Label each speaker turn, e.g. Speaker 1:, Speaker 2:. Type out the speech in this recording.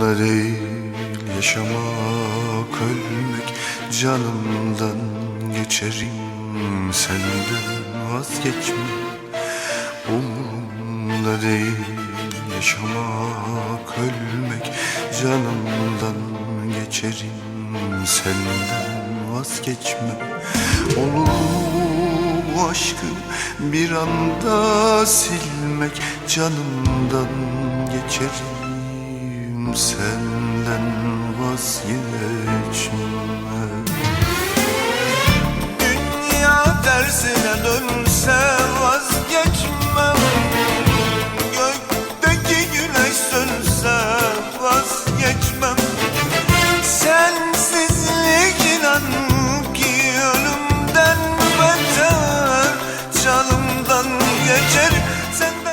Speaker 1: Umurumda değil yaşamak ölmek Canımdan geçerim. Senden vazgeçme Umurumda değil yaşamak ölmek Canımdan geçerim. Senden vazgeçme Olur mu bu aşkı bir anda silmek Canımdan geçerim senden vazgeçme Dünya tersine dönse vazgeçmem. Gökteki güneş sönse vazgeçmem. Sensizlik inan ki ölümden beter Canımdan geçer. Senden